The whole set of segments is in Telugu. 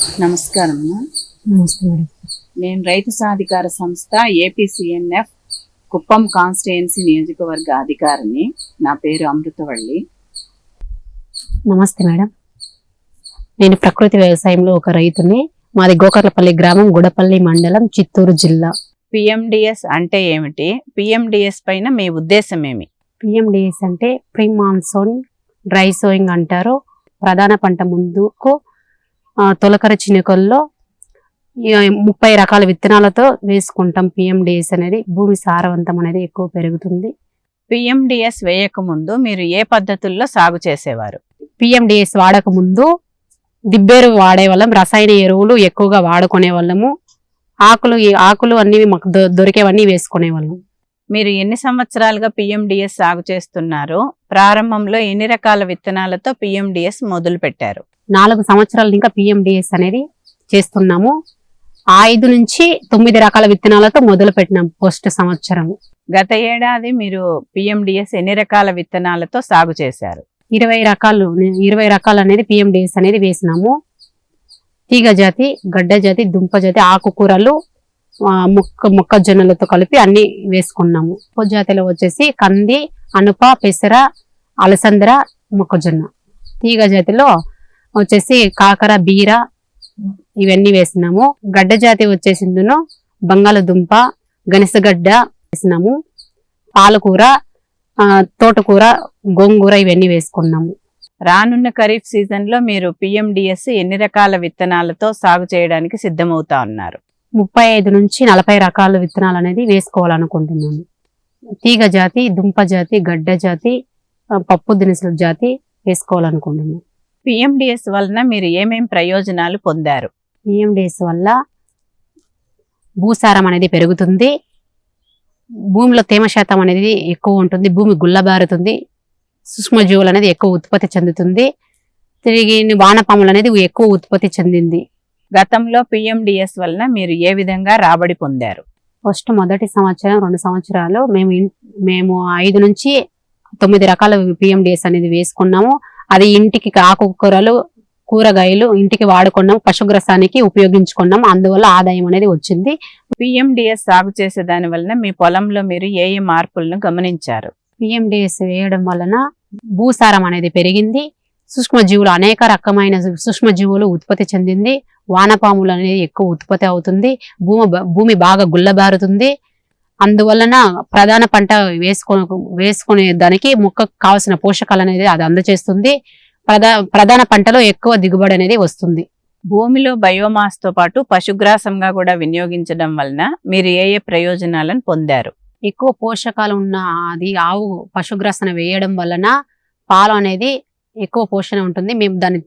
నమస్కారం నమస్తే మేడం. నేను రైతు సాధికార సంస్థ ఏపీసీఎన్ఎఫ్ కుప్పం కాన్స్టిట్యుయెన్సీ నియోజకవర్గ అధికారిని. నా పేరు అమృతవల్లి. నమస్తే మేడం. నేను ప్రకృతి వ్యవసాయంలో ఒక రైతుని. మాది గోకర్లపల్లి గ్రామం గుడపల్లి మండలం చిత్తూరు జిల్లా. పిఎండిఎస్ అంటే ఏమిటి? పిఎండిఎస్ పైన మీ ఉద్దేశం ఏమి? పిఎండిఎస్ అంటే ప్రీ మాన్సూన్ డ్రై సోయింగ్ అంటారు. ప్రధాన పంట ముందుకు తొలకరి చినుకల్లో ముప్పై రకాల విత్తనాలతో వేసుకుంటాం. పిఎండిఎస్ అనేది భూమి సారవంతం అనేది ఎక్కువ పెరుగుతుంది. పిఎండిఎస్ వేయకముందు మీరు ఏ పద్ధతుల్లో సాగు చేసేవారు? పిఎండిఎస్ వాడక ముందు దిబ్బేరు వాడే వాళ్ళం రసాయన ఎరువులు ఎక్కువగా వాడుకునే వాళ్ళము. ఆకులు ఆకులు అన్ని మాకు దొ- దొరికేవన్నీ వేసుకునే వాళ్ళం. మీరు ఎన్ని సంవత్సరాలుగా పిఎండిఎస్ సాగు చేస్తున్నారు ప్రారంభంలో ఎన్ని రకాల విత్తనాలతో పిఎండిఎస్ మొదలు పెట్టారు నాలుగు సంవత్సరాలు ఇంకా పిఎండిఎస్ అనేది చేస్తున్నాము. ఐదు నుంచి తొమ్మిది రకాల విత్తనాలతో మొదలు పెట్టినాం పోస్ట్ సంవత్సరం గత ఏడాది మీరు పిఎండిఎస్ ఎన్ని రకాల విత్తనాలతో సాగు చేశారు? ఇరవై రకాలు ఇరవై రకాలు అనేది పిఎండిఎస్ అనేది వేసినాము. తీగ జాతి గడ్డ జాతి దుంప జాతి ఆకుకూరలు మొక్క మొక్కజొన్నలతో కలిపి అన్ని వేసుకున్నాము. జాతిలో వచ్చేసి కంది అనుప పెసర అలసందర మొక్కజొన్న. తీగ జాతిలో వచ్చేసి కాకర బీర ఇవన్నీ వేసినాము. గడ్డ జాతి వచ్చేసిందును బంగాళదుంప గనిసగడ్డ వేసినాము. పాలకూర తోటకూర గోంగూర ఇవన్నీ వేసుకున్నాము. రానున్న ఖరీఫ్ సీజన్లో మీరు పిఎండిఎస్ ఎన్ని రకాల విత్తనాలతో సాగు చేయడానికి సిద్ధమవుతా ఉన్నారు? ముప్పై ఐదు నుంచి నలభై రకాల విత్తనాలు అనేది వేసుకోవాలనుకుంటున్నాను తీగ జాతి దుంప జాతి గడ్డ జాతి పప్పు దినుసుల జాతి వేసుకోవాలనుకుంటున్నాను పిఎండిఎస్ వలన మీరు ఏమేం ప్రయోజనాలు పొందారు? పిఎండిఎస్ వల్ల భూసారం అనేది పెరుగుతుంది. భూమిలో తేమ శాతం అనేది ఎక్కువ ఉంటుంది. భూమి గుల్లబారుతుంది. సూక్ష్మజీవులు అనేది ఎక్కువ ఉత్పత్తి చెందుతుంది. తిరిగి వానపాములు అనేది ఎక్కువ ఉత్పత్తి చెందింది. గతంలో పిఎండిఎస్ వలన మీరు ఏ విధంగా రాబడి పొందారు? ఫస్ట్ మొదటి సంవత్సరం రెండు సంవత్సరాలు మేము మేము ఐదు నుంచి తొమ్మిది రకాల పిఎండిఎస్ అనేది వేసుకున్నాము. అది ఇంటికి ఆకుకూరలు కూరగాయలు ఇంటికి వాడుకున్నాము పశుగ్రసానికి ఉపయోగించుకున్నాము అందువల్ల ఆదాయం అనేది వచ్చింది. పిఎండిఎస్ సాగు చేసే దాని వలన మీ పొలంలో మీరు ఏ ఏ మార్పులను గమనించారు? పిఎండిఎస్ వేయడం వలన భూసారం అనేది పెరిగింది. సూక్ష్మజీవులు అనేక రకమైన సూక్ష్మజీవులు ఉత్పత్తి చెందింది. వానపాములు అనేది ఎక్కువ ఉత్పత్తి అవుతుంది. భూమి భూమి బాగా గుల్లబారుతుంది. అందువలన ప్రధాన పంట వేసుకో వేసుకునే దానికి మొక్కకు కావాల్సిన పోషకాలు అనేది అది అందజేస్తుంది ప్రధా ప్రధాన పంటలో ఎక్కువ దిగుబడి అనేది వస్తుంది. భూమిలో బయోమాస్తో పాటు పశుగ్రాసంగా కూడా వినియోగించడం వలన మీరు ఏ ఏ ప్రయోజనాలను పొందారు? ఎక్కువ పోషకాలు ఉన్న అది ఆవు పశుగ్రాసన వేయడం వలన పాలు అనేది ఎక్కువ పోషణ ఉంటుంది. మేము దాన్ని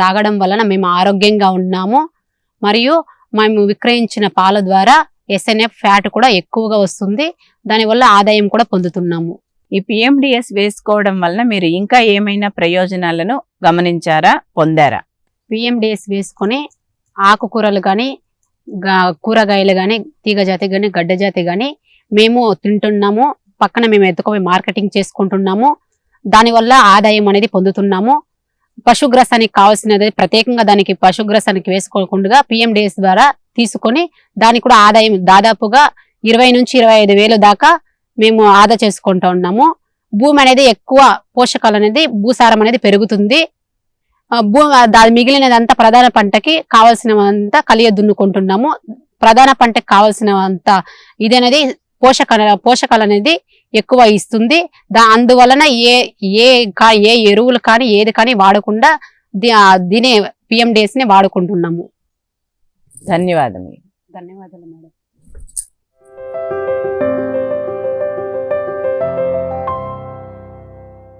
తాగడం వలన మేము ఆరోగ్యంగా ఉన్నాము. మరియు మేము విక్రయించిన పాల ద్వారా ఎస్ఎన్ఎఫ్ ఫ్యాట్ కూడా ఎక్కువగా వస్తుంది. దానివల్ల ఆదాయం కూడా పొందుతున్నాము. ఈ పిఎండిఎస్ వేసుకోవడం వలన మీరు ఇంకా ఏమైనా ప్రయోజనాలను గమనించారా పొందారా? పిఎండిఎస్ వేసుకొని ఆకుకూరలు కానీ కూరగాయలు కానీ తీగ జాతి కానీ గడ్డ జాతి కానీ మేము తింటున్నాము. పక్కన మేము ఎత్తుకొని మార్కెటింగ్ చేసుకుంటున్నాము. దానివల్ల ఆదాయం అనేది పొందుతున్నాము. పశుగ్రాసానికి కావాల్సినది ప్రత్యేకంగా దానికి పశుగ్రాసానికి వేసుకోకుండా పిఎండిఎస్ ద్వారా తీసుకొని దానికి కూడా ఆదాయం దాదాపుగా ఇరవై నుంచి ఇరవై ఐదు వేలు దాకా మేము ఆదా చేసుకుంటూ ఉన్నాము. భూమి అనేది ఎక్కువ పోషకాలు అనేది భూసారం అనేది పెరుగుతుంది. భూ దాని మిగిలినదంతా ప్రధాన పంటకి కావాల్సినవంతా కలియ దున్నుకుంటున్నాము. ప్రధాన పంటకి కావాల్సినంత ఇది అనేది పోషక పోషకాలు అనేది ఎక్కువ ఇస్తుంది. దా అందువలన ఏ ఏ కా- ఏ ఎరువులు కానీ ఏది కానీ వాడకుండా దీని ఆ దీనే వాడుకుంటున్నాము. ధన్యవాదములు. ధన్యవాదాలు మేడం.